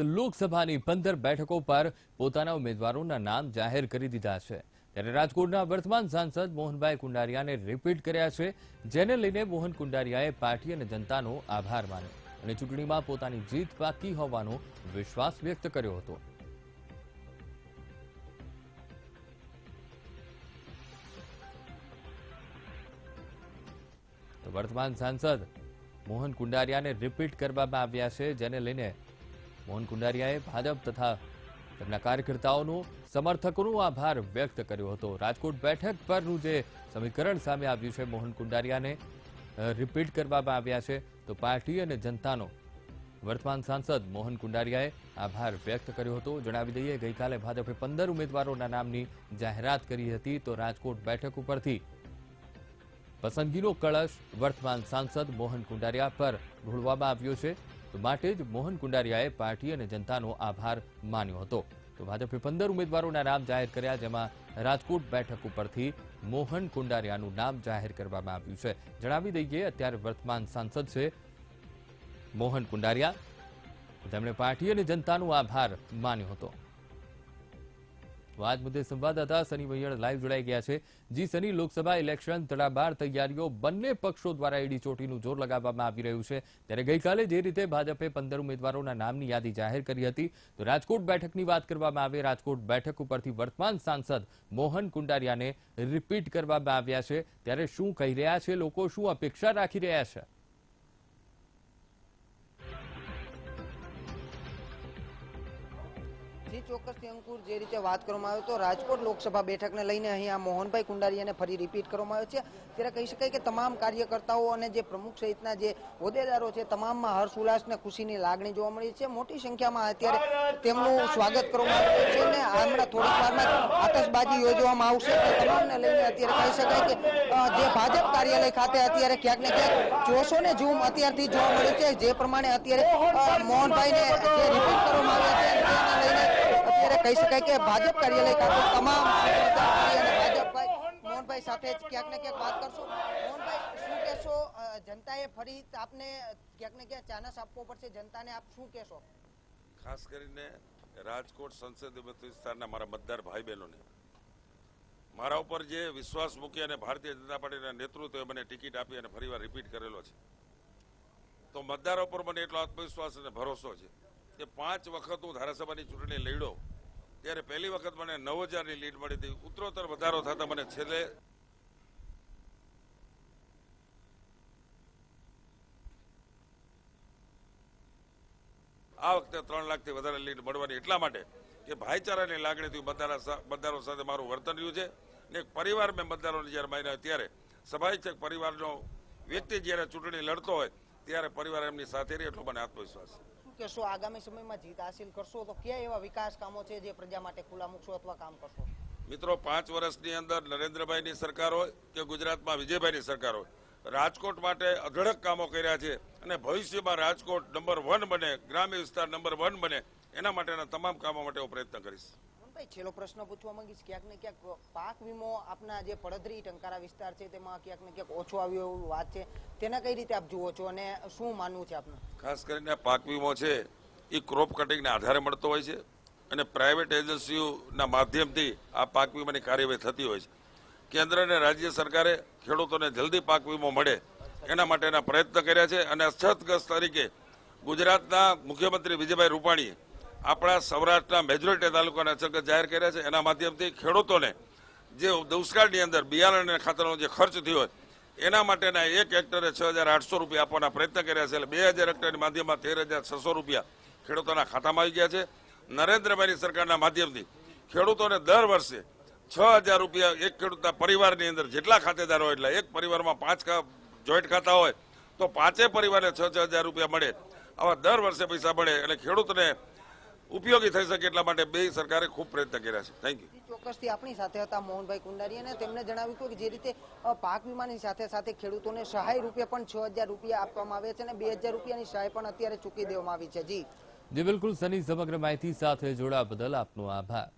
લોકસભાની પંદર બેઠકો પર પોતાના ઉમેદવારોના નામ જાહેર કરી દીધા છે. ત્યારે રાજકોટના વર્તમાન સાંસદ મોહનભાઈ કુંડારિયાને રિપીટ કર્યા છે, જેને લઈને મોહન કુંડારિયાએ પાર્ટી અને જનતાનો આભાર માન્યો અને ચૂંટણીમાં પોતાની જીત પાકી હોવાનો વિશ્વાસ વ્યક્ત કર્યો હતો. વર્તમાન સાંસદ મોહન કુંડારિયાને રિપીટ કરવામાં આવ્યા છે, જેને લઈને મોહન કુંડારિયાએ ભાજપ તથા તેમના કાર્યકર્તાઓનો, સમર્થકોનો આભાર વ્યક્ત કર્યો હતો. રાજકોટ બેઠક પરનું જે સમીકરણ સામે આવ્યું છે, મોહન કુંડારિયાને રિપીટ કરવામાં આવ્યા છે, તો પાર્ટી અને જનતાનો વર્તમાન સાંસદ મોહન કુંડારિયાએ આભાર વ્યક્ત કર્યો હતો. જણાવી દઈએ, ગઈકાલે ભાજપે પંદર ઉમેદવારોના નામની જાહેરાત કરી હતી, તો રાજકોટ બેઠક ઉપરથી પસંદગીનો કળશ વર્તમાન સાંસદ મોહન કુંડારિયા પર ઢોળવામાં આવ્યો છે. માટે જ મોહન કુંડારિયાએ પાર્ટી અને જનતાનો આભાર માન્યો હતો. તો ભાજપે પંદર ઉમેદવારોના નામ જાહેર કર્યા, જેમાં રાજકોટ બેઠક ઉપરથી મોહન કુંડારિયાનું નામ જાહેર કરવામાં આવ્યું છે. જણાવી દઈએ, અત્યારે વર્તમાન સાંસદ છે મોહન કુંડારિયા. તેમણે પાર્ટી અને જનતાનો આભાર માન્યો હતો. તો આજ મુદ્દે સંવાદદાતા સની વૈયડ લાઈવ જોડાઈ ગયા છે. જી સની, લોકસભા ઇલેક્શન તડાબાર તૈયારીઓ બંને પક્ષો દ્વારા ઈડી ચોટીનું જોર લગાવવામાં આવી રહ્યું છે. ત્યારે ગઈકાલે જે રીતે ભાજપે પંદર ઉમેદવારોના નામની યાદી જાહેર કરી હતી, તો રાજકોટ બેઠકની વાત કરવામાં આવે, રાજકોટ બેઠક ઉપરથી વર્તમાન સાંસદ મોહન કુંડારિયાને રિપીટ કરવામાં આવ્યા છે. ત્યારે શું કહી રહ્યા છે લોકો, શું અપેક્ષા રાખી રહ્યા છે? જી ચોક્કસથી અંકુર જે રીતે વાત કરવામાં આવે તો રાજકોટ લોકસભા બેઠકને લઈને અહીંયા મોહનભાઈ કુંડારીયાને ફરી રિપીટ કરવામાં આવ્યો છે. ત્યારે કહી શકાય કે તમામ કાર્યકર્તાઓ અને જે પ્રમુખ સહિતના જે હોદ્દેદારો છે, તમામમાં હર્ષ ઉલ્લાસ અને ખુશીની લાગણી જોવા મળી છે. મોટી સંખ્યામાં અત્યારે તેમનું સ્વાગત કરવામાં આવ્યું છે અને હમણાં થોડીક વારમાં આતશબાજી યોજવામાં આવશે. તમામને લઈને અત્યારે કહી શકાય કે જે ભાજપ કાર્યાલય ખાતે અત્યારે ક્યાંક ને ક્યાંક જોશો ને ઝૂમ અત્યારથી જોવા મળ્યું છે. જે પ્રમાણે અત્યારે મોહનભાઈને રિપીટ કરવામાં આવ્યા છે, તેને લઈને કહી શકાય કે ભાજપ કાર્યાલય ખાતે તમામ મોહનભાઈ સાથે જ ક્યાંક ને ક્યાંક વાત કરશો. મોહનભાઈ, શું કહેશો? જનતાએ ફરી આપને ક્યાંક ને ક્યાંક ચાનસ આપવો પડશે. જનતાને આપ શું કહેશો? ખાસ કરીને રાજકોટ સંસદીય વિસ્તારના મારા મતદાર ભાઈ બહેનોને મારા ઉપર જે વિશ્વાસ મૂકી અને ભારતીય જનતા પાર્ટીના નેતૃત્વે મને ટિકિટ આપી અને ફરીવાર રિપીટ કરેલો છે. તો મતદારો પર મને એટલો આત્મવિશ્વાસ અને ભરોસો છે કે પાંચ વખત હું ધારાસભાની ચૂંટણી લડ્યો ત્યારે પહેલી વખત મને નવ હજારની લીડ મળી હતી. ઉત્તરોત્તર વધારો થતા મને છેલ્લે આ વખતે ત્રણ લાખથી વધારે લીડ મળવાની એટલા માટે કે ભાઈચારાની લાગણીથી મતદારો મતદારો સાથે મારું વર્તન રહ્યું છે ને પરિવાર મેં મતદારોને જ્યારે માન્યા ત્યારે સ્વાભાવિક પરિવારનો વ્યક્તિ જ્યારે ચૂંટણી લડતો હોય ત્યારે પરિવાર એમની સાથે રહે એટલો મને આત્મવિશ્વાસ છે. શું આગામી સમયમાં જીત હાસિલ કરશો તો કયા એવા વિકાસ કામો છે જે પ્રજા માટે ખુલ્લા મૂકશો અથવા કામ કરશો? મિત્રો, પાંચ વર્ષની અંદર નરેન્દ્રભાઈની સરકાર હોય કે ગુજરાતમાં વિજયભાઈની સરકાર હોય, રાજકોટ માટે અઢળક કામો કર્યા છે અને ભવિષ્યમાં રાજકોટ નંબર વન બને, ગ્રામ્ય વિસ્તાર નંબર વન બને, એના માટેના તમામ કામો માટે હું પ્રયત્ન કરીશ. ભાઈ છેલ્લો પ્રશ્ન પૂછવા માંગીશ, ક્યાંક ને ક્યાંક પાક વીમો આપના જે પડદરી, ટંકારા વિસ્તાર છે, તેમાં ક્યાંક ને ક્યાંક ઓછો આવ્યો એવું વાત છે. તેના કઈ રીતે આપ જુઓ છો અને શું માનવું છે આપનું? ખાસ કરીને પાક વીમો છે, એ ક્રોપ કટિંગના આધારે મળતો હોય છે અને પ્રાઇવેટ એજન્સીઓના માધ્યમથી આ પાક વીમાની કાર્યવાહી થતી હોય છે. કેન્દ્ર અને રાજ્ય સરકારે ખેડૂતોને જલ્દી પાક વીમો મળે એના માટેના પ્રયત્ન કર્યા છે અને અછતગ્રસ્ત તરીકે ગુજરાતના મુખ્યમંત્રી વિજયભાઈ રૂપાણીએ આપણા સૌરાષ્ટ્રના મેજોરિટી તાલુકાના અછતગ્રસ્ત જાહેર કર્યા છે. એના માધ્યમથી ખેડૂતોને જે દુષ્કાળની અંદર બિયારણ અને ખાતરનો જે ખર્ચ થયો હોય, એના માટેના એક હેક્ટરે છ હજાર આઠસો રૂપિયા આપવાના પ્રયત્ન કર્યા છે. એટલે બે હજાર હેક્ટરની માધ્યમમાં તેર હજાર છસો રૂપિયા ખેડૂતોના ખાતામાં આવી ગયા છે. નરેન્દ્રભાઈની સરકારના માધ્યમથી ખેડૂતોને દર વર્ષે છ હજાર રૂપિયા એક ખેડૂતના પરિવારની અંદર જેટલા ખાતેદાર હોય, એટલે એક પરિવારમાં પાંચ જોઈન્ટ ખાતા હોય, તો પાંચે પરિવારને છ છ હજાર રૂપિયા મળે. આવા દર વર્ષે પૈસા મળે એટલે ખેડૂતને ઉપયોગી થઈ શકે એટલા માટે બે સરકારે ખૂબ પ્રયત્ન કર્યા છે. થેન્ક યુ ચોક્કસથી આપણી સાથે હતા મોહનભાઈ કુંડારી અને તેમણે જણાવ્યું હતું કે જે રીતે પાક વીમાની સાથે સાથે ખેડૂતોને સહાય રૂપે પણ છ હજાર રૂપિયા આપવામાં આવે છે અને બે હજાર રૂપિયાની સહાય પણ અત્યારે ચૂકી દેવામાં આવી છે. જી. જે બિલકુલ સની સમગ્ર માહિતી સાથે જોડા બદલ આપનો આભાર.